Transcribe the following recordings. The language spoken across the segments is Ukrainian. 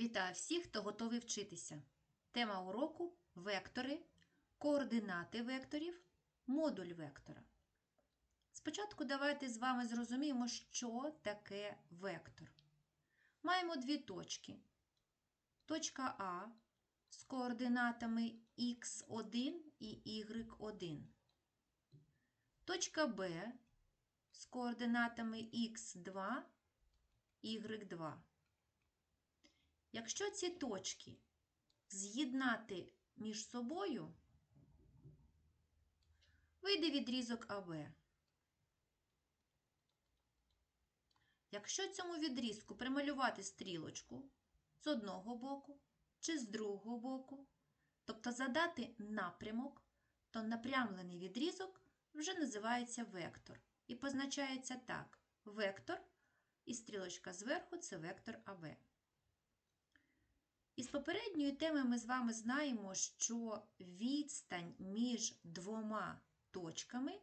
Вітаю всіх, хто готовий вчитися. Тема уроку вектори, координати векторів, модуль вектора. Спочатку давайте з вами зрозуміємо, що таке вектор. Маємо дві точки. Точка А з координатами х1 і y1. Точка Б з координатами х2, y2. Якщо ці точки з'єднати між собою, вийде відрізок АБ. Якщо цьому відрізку прималювати стрілочку з одного боку чи з другого боку, тобто задати напрямок, то напрямлений відрізок вже називається вектор і позначається так: вектор і стрілочка зверху це вектор АБ. Із попередньої теми ми з вами знаємо, що відстань між двома точками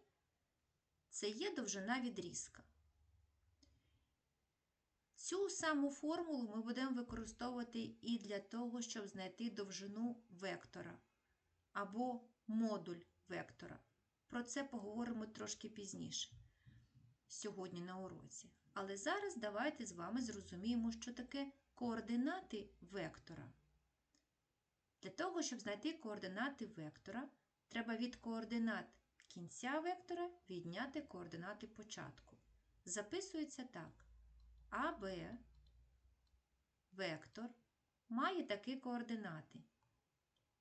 це є довжина відрізка. Цю саму формулу ми будемо використовувати і для того, щоб знайти довжину вектора або модуль вектора. Про це поговоримо трошки пізніше, сьогодні на уроці. Але зараз давайте з вами зрозуміємо, що таке координати вектора. Для того, щоб знайти координати вектора, треба від координат кінця вектора відняти координати початку. Записується так. АБ вектор має такі координати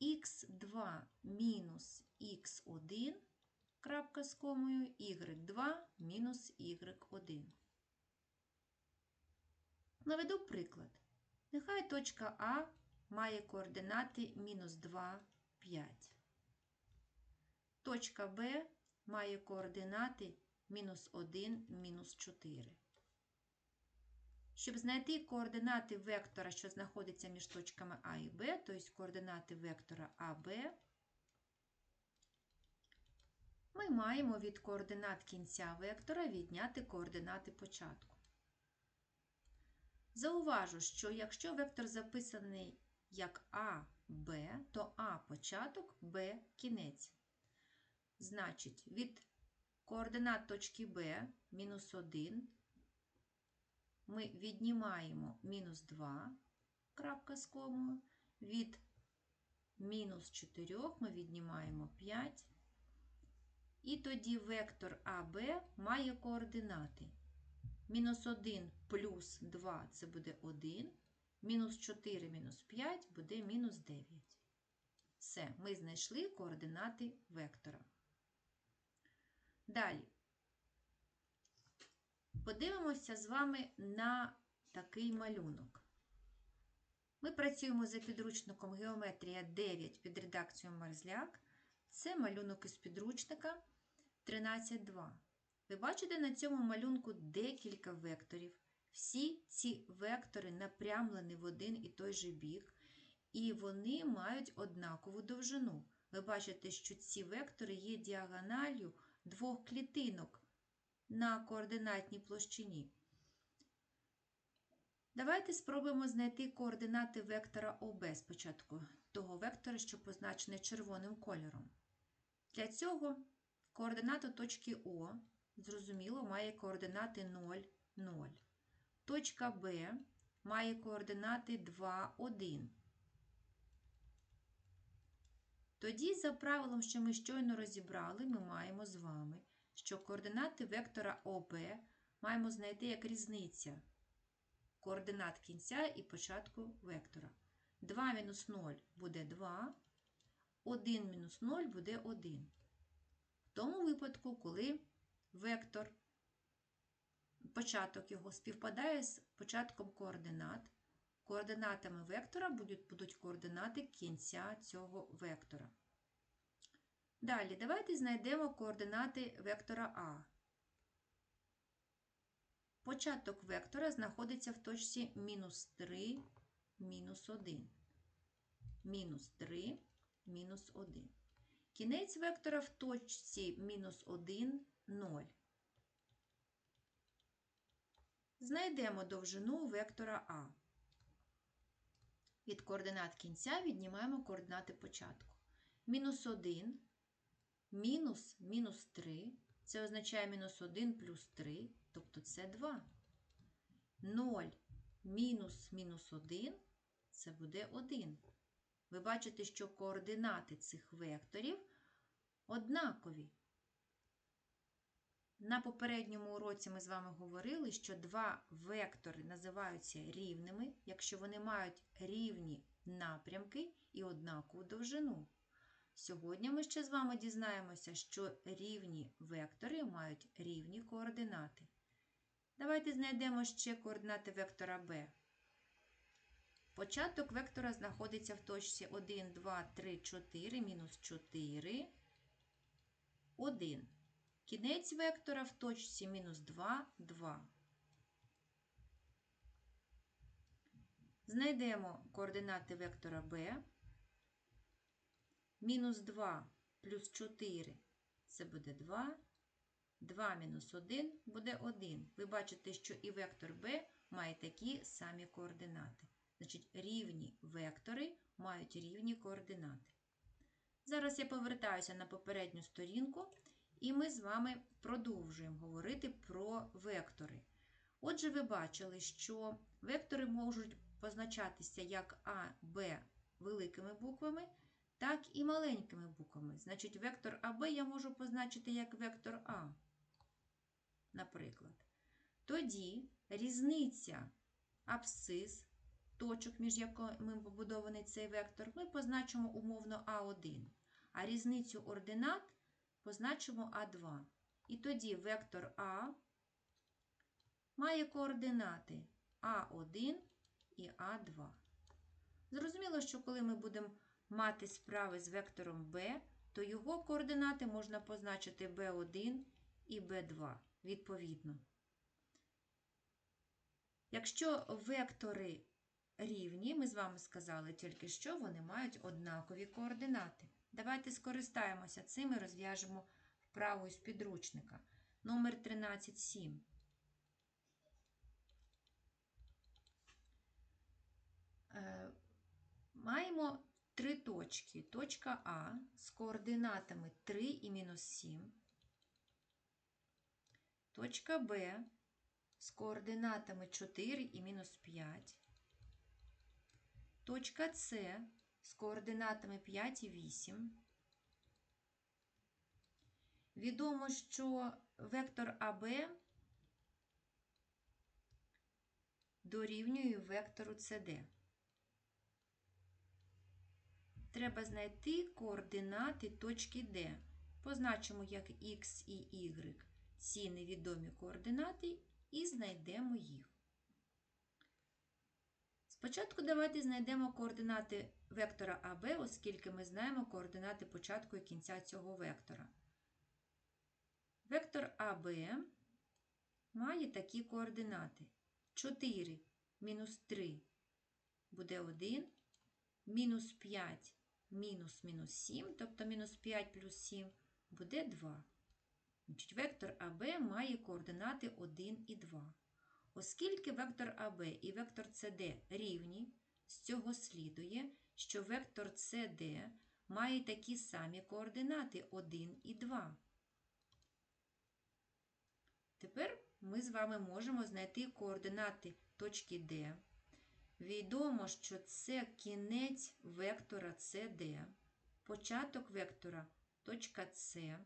х2 мінус х1 крапка з комою, y2 мінус y1. Наведу приклад. Нехай точка А має координати мінус 2, 5. Точка Б має координати мінус 1, мінус 4. Щоб знайти координати вектора, що знаходиться між точками А і Б, тобто координати вектора АБ, ми маємо від координат кінця вектора відняти координати початку. Зауважу, що якщо вектор записаний як А, Б, то А початок, Б кінець. Значить, від координат точки Б мінус 1 ми віднімаємо мінус 2, крапка з комою, від мінус 4 ми віднімаємо 5. І тоді вектор АБ має координати. Мінус 1 плюс 2 це буде 1, мінус 4 мінус 5 буде мінус 9. Все, ми знайшли координати вектора. Далі. Подивимося з вами на такий малюнок. Ми працюємо за підручником Геометрія 9 під редакцією Мерзляк. Це малюнок із підручника 13.2. Ви бачите на цьому малюнку декілька векторів. Всі ці вектори напрямлені в один і той же бік, і вони мають однакову довжину. Ви бачите, що ці вектори є діагональю двох клітинок на координатній площині. Давайте спробуємо знайти координати вектора ОБ спочатку, того вектора, що позначений червоним кольором. Для цього координату точки О, зрозуміло, має координати 0, 0. Точка Б має координати 2, 1. Тоді, за правилом, що ми щойно розібрали, ми маємо з вами що координати вектора ОБ маємо знайти як різниця координат кінця і початку вектора. 2 мінус 0 буде 2, 1 мінус 0 буде 1. В тому випадку, коли вектор, початок його співпадає з початком координат, координатами вектора будуть, будуть координати кінця цього вектора. Далі, давайте знайдемо координати вектора А. Початок вектора знаходиться в точці мінус 3, мінус 1. Мінус 3, мінус 1. Кінець вектора в точці мінус 1, 0. Знайдемо довжину вектора А. Від координат кінця віднімаємо координати початку. Мінус 1, мінус мінус 3. Це означає мінус 1 плюс 3, тобто це 2. 0 мінус мінус 1 це буде 1. Ви бачите, що координати цих векторів однакові. На попередньому уроці ми з вами говорили, що два вектори називаються рівними, якщо вони мають рівні напрямки і однакову довжину. Сьогодні ми ще з вами дізнаємося, що рівні вектори мають рівні координати. Давайте знайдемо ще координати вектора b. Початок вектора знаходиться в точці 1, 2, 3, 4, мінус 4, 1. Кінець вектора в точці мінус 2, 2. Знайдемо координати вектора b. Мінус 2 плюс 4 це буде 2. 2 мінус 1 буде 1. Ви бачите, що і вектор b має такі самі координати. Значить, рівні вектори мають рівні координати. Зараз я повертаюся на попередню сторінку, і ми з вами продовжуємо говорити про вектори. Отже, ви бачили, що вектори можуть позначатися як А, Б великими буквами, так і маленькими буквами. Значить, вектор АБ я можу позначити як вектор А, наприклад. Тоді різниця абсцис точок, між якими побудований цей вектор, ми позначимо умовно А1, а різницю ординат позначимо А2. І тоді вектор А має координати А1 і А2. Зрозуміло, що коли ми будемо мати справи з вектором b, то його координати можна позначити b1 і b2 відповідно. Якщо вектори рівні, ми з вами сказали тільки що вони мають однакові координати. Давайте скористаємося цим і розв'яжемо вправу із підручника. Номер 13.7. Е, маємо три точки. Точка А з координатами 3 і мінус 7. Точка Б з координатами 4 і мінус 5. Точка С з координатами 5 і 8. Відомо, що вектор АБ дорівнює вектору CD. Треба знайти координати точки D. Позначимо як X і Y ці невідомі координати і знайдемо їх. Спочатку давайте знайдемо координати вектора АБ, оскільки ми знаємо координати початку і кінця цього вектора. Вектор АБ має такі координати. 4 мінус 3 буде 1, мінус 5 мінус мінус 7, тобто мінус 5 плюс 7 буде 2. Вектор АБ має координати 1 і 2. Оскільки вектор АБ і вектор СД рівні, з цього слідує, що вектор CD має такі самі координати 1 і 2. Тепер ми з вами можемо знайти координати точки D. Відомо, що це кінець вектора CD, початок вектора точка С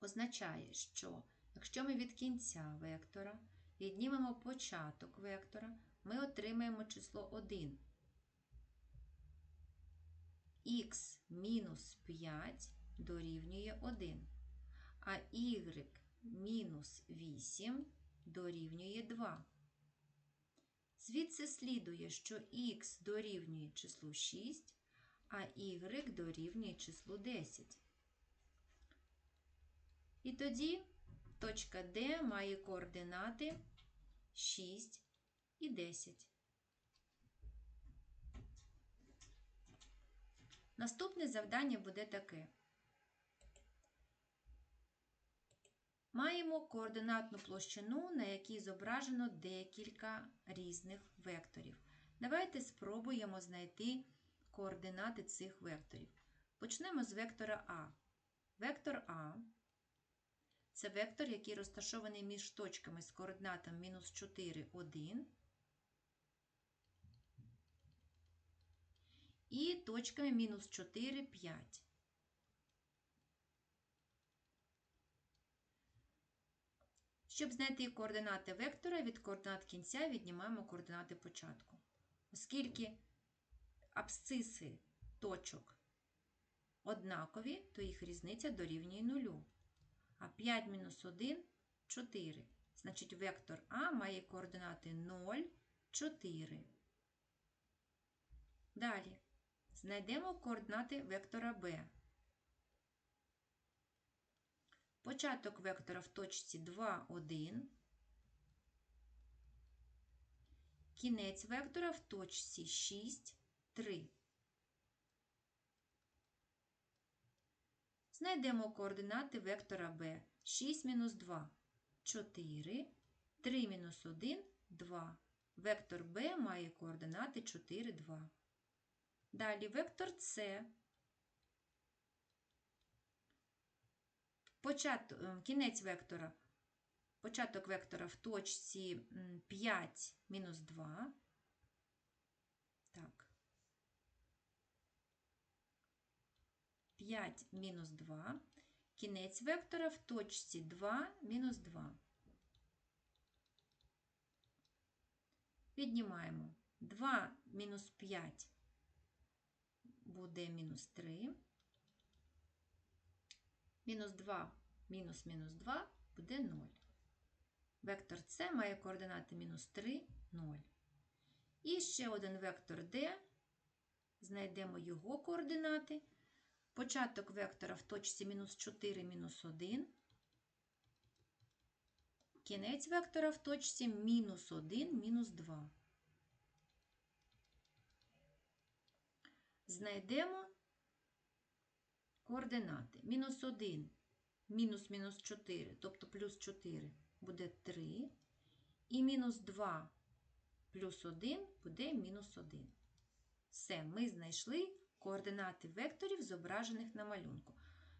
означає, що якщо ми від кінця вектора віднімемо початок вектора, ми отримаємо число 1. Х мінус 5 дорівнює 1, а y мінус 8 дорівнює 2. Звідси слідує, що х дорівнює числу 6, а y дорівнює числу 10. І тоді точка D має координати 6 і 10. Наступне завдання буде таке. Маємо координатну площину, на якій зображено декілька різних векторів. Давайте спробуємо знайти координати цих векторів. Почнемо з вектора А. Вектор А це вектор, який розташований між точками з координатом мінус 4, 1 і точками мінус 4, 5. Щоб знайти координати вектора, від координат кінця віднімаємо координати початку. Оскільки абсциси точок однакові, то їх різниця дорівнює нулю. А 5 мінус 1 – 4. Значить, вектор А має координати 0, 4. Далі знайдемо координати вектора Б. Початок вектора в точці 2, 1. Кінець вектора в точці 6, 3. Знайдемо координати вектора b 6 мінус 2 4, 3 мінус 1 2. Вектор b має координати 4, 2. Далі вектор С. Початок, кінець вектора. Початок вектора в точці 5 мінус 2. Так. 5 мінус 2. Кінець вектора в точці 2 мінус 2. Віднімаємо 2 мінус 5 буде мінус 3. Мінус 2 мінус мінус 2 буде 0. Вектор С має координати мінус 3, 0. І ще один вектор D. Знайдемо його координати. Початок вектора в точці мінус 4, мінус 1. Кінець вектора в точці мінус 1, мінус 2. Знайдемо координати. Мінус 1, мінус мінус 4, тобто плюс 4 буде 3. І мінус 2 плюс 1 буде мінус 1. Все, ми знайшли координати векторів, зображених на малюнку.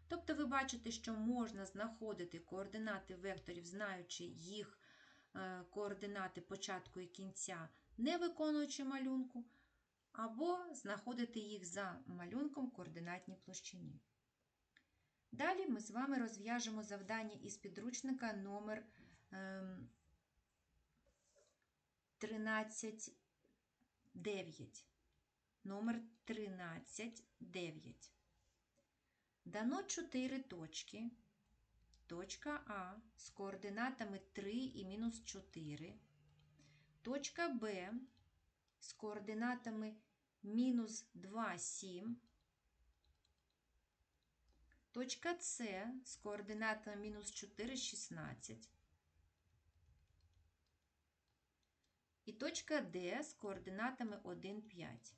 Тобто ви бачите, що можна знаходити координати векторів, знаючи їх е, координати початку і кінця, не виконуючи малюнку, або знаходити їх за малюнком координатній площині. Далі ми з вами розв'яжемо завдання із підручника номер 13.9 номер 13, 9. Дано 4 точки. Точка А з координатами 3 і мінус 4. Точка Б з координатами мінус 2, 7. Точка С з координатами мінус 4, 16. І точка Д з координатами 1, 5.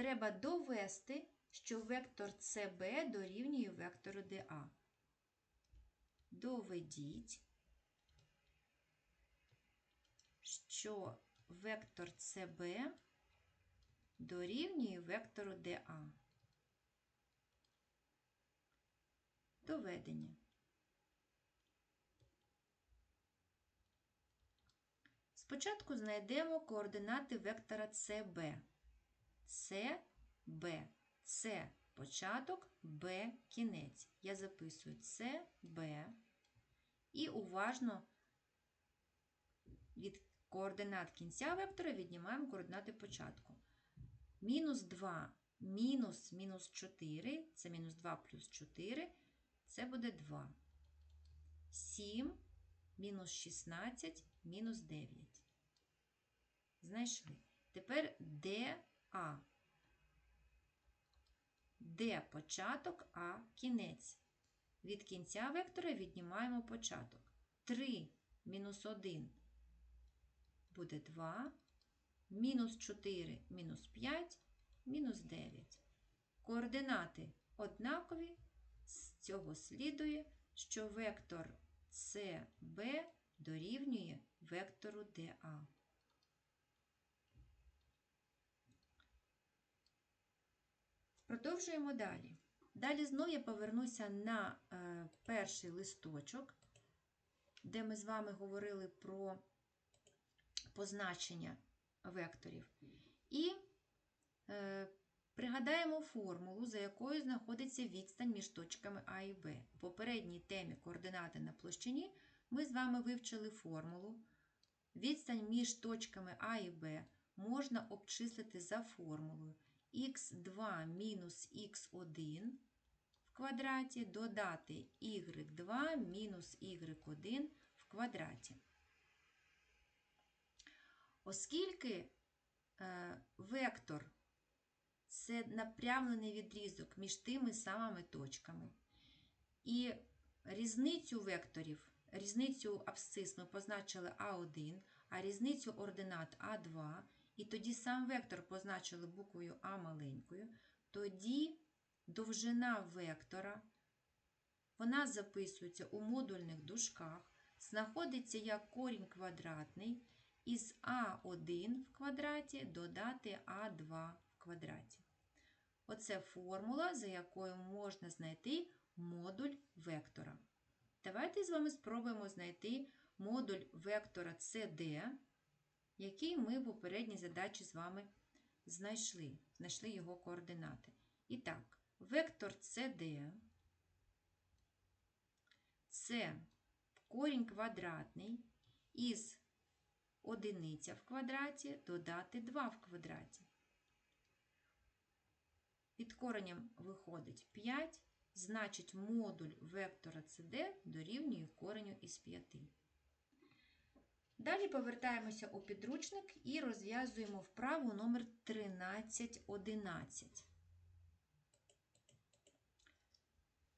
Треба довести, що вектор CB дорівнює вектору DA. Доведіть, що вектор CB дорівнює вектору DA. Доведення. Спочатку знайдемо координати вектора CB. С, Б. С початок, Б кінець. Я записую С, Б. І уважно від координат кінця вектора віднімаємо координати початку. Мінус 2 мінус мінус 4, це мінус 2 плюс 4, це буде 2. 7 мінус 16 мінус 9. Знайшли. Тепер D а. Де початок, А кінець. Від кінця вектора віднімаємо початок. 3 мінус 1 буде 2, мінус 4 мінус 5, мінус 9. Координати однакові. З цього слідує, що вектор CB дорівнює вектору ДА. Продовжуємо далі. Далі знов я повернуся на е, перший листочок, де ми з вами говорили про позначення векторів. І е, пригадаємо формулу, за якою знаходиться відстань між точками А і Б. У попередній темі координати на площині ми з вами вивчили формулу. Відстань між точками А і Б можна обчислити за формулою х2 мінус х1 в квадраті додати y2 мінус y1 в квадраті. Оскільки е, вектор це напрямлений відрізок між тими самими точками, і різницю векторів, різницю абсцис ми позначили А1, а різницю ординат А2, і тоді сам вектор позначили буквою А маленькою, тоді довжина вектора, вона записується у модульних дужках, знаходиться як корінь квадратний із А1 в квадраті додати А2 в квадраті. Оце формула, за якою можна знайти модуль вектора. Давайте з вами спробуємо знайти модуль вектора CD, який ми в попередній задачі з вами знайшли, знайшли його координати. І так, вектор CD це корінь квадратний із одиниця в квадраті додати 2 в квадраті. Під коренем виходить 5, значить модуль вектора CD дорівнює кореню із 5. Далі повертаємося у підручник і розв'язуємо вправу номер 1311.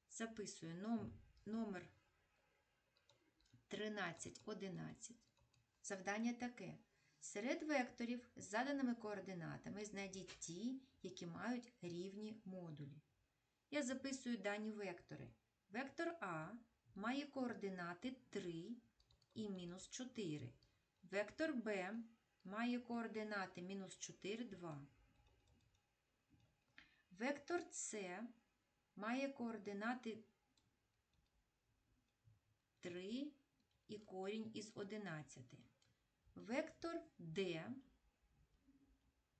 Записую номер 1311. Завдання таке. Серед векторів з заданими координатами знайдіть ті, які мають рівні модулі. Я записую дані вектори. Вектор А має координати 3 і мінус 4. Вектор Б має координати мінус 4, 2. Вектор С має координати 3 і корінь із 11. Вектор D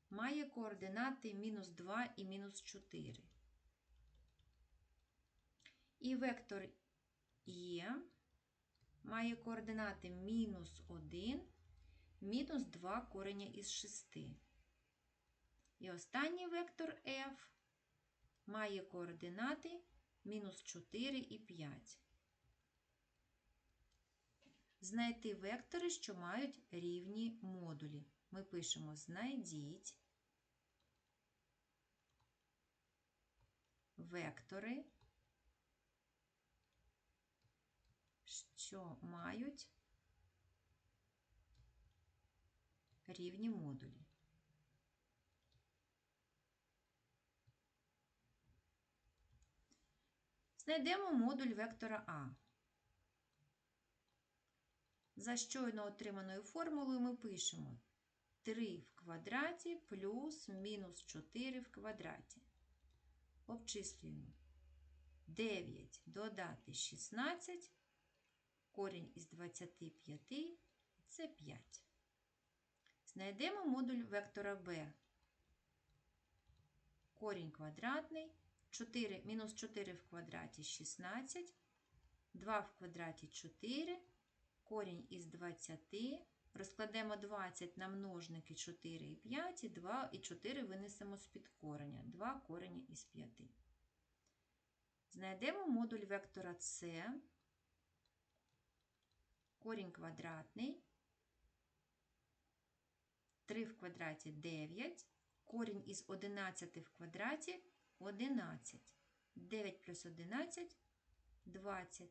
має координати мінус 2 і мінус 4. І вектор Е має координати мінус 1, мінус 2 корення із 6. І останній вектор F має координати мінус 4 і 5. Знайти вектори, що мають рівні модулі. Ми пишемо знайдіть вектори, що мають рівні модулі. Знайдемо модуль вектора А. За щойно отриманою формулою ми пишемо 3 в квадраті плюс мінус 4 в квадраті. Обчислюємо 9 додати 16, корінь із 25 це 5. Знайдемо модуль вектора b. Корінь квадратний, 4, мінус 4 в квадраті 16, 2 в квадраті 4, корінь із 20, розкладемо 20 на множники 4 і 5, і 2 і 4 винесемо з-під кореня, 2 корення із 5. Знайдемо модуль вектора С, корінь квадратний, 3 в квадраті 9, корінь із 11 в квадраті 11. 9 плюс 11 20.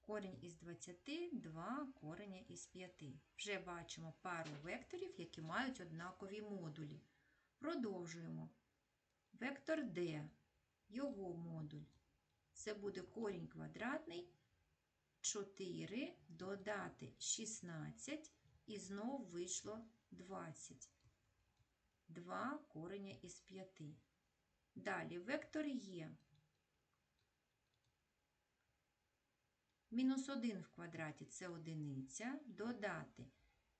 Корінь із 20, 2 кореня із 5. Вже бачимо пару векторів, які мають однакові модулі. Продовжуємо. Вектор D, його модуль. Це буде корінь квадратний 4 додати 16 і знов вийшло 20. 2 кореня із 5. Далі вектор є. Мінус 1 в квадраті це одиниця. Додати.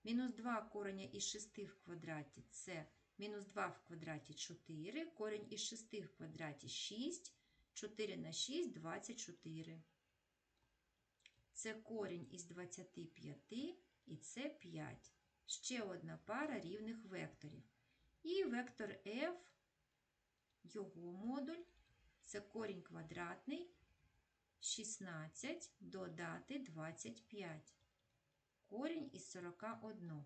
Мінус 2 кореня із 6 в квадраті це мінус 2 в квадраті 4. Корінь із 6 в квадраті 6. 4 на 6 24. Це корінь із 25 і це 5. Ще одна пара рівних векторів. І вектор f, його модуль, це корінь квадратний 16 додати 25. Корінь із 41.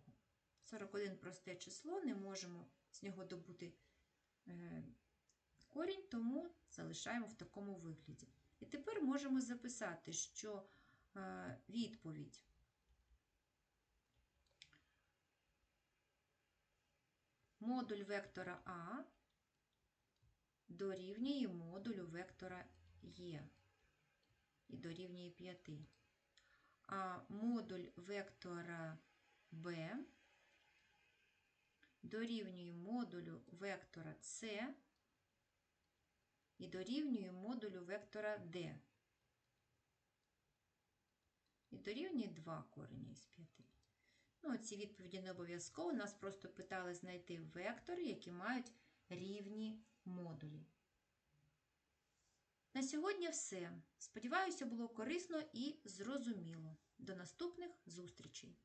41 просте число, не можемо з нього добути е, корінь, тому залишаємо в такому вигляді. І тепер можемо записати, що відповідь модуль вектора А дорівнює модулю вектора Е і дорівнює 5. А модуль вектора b дорівнює модулю вектора c і дорівнює модулю вектора d. І дорівнює 2 корені із 5. Ну, ці відповіді не обов'язково. Нас просто питали знайти вектори, які мають рівні модулі. На сьогодні все. Сподіваюся, було корисно і зрозуміло. До наступних зустрічей!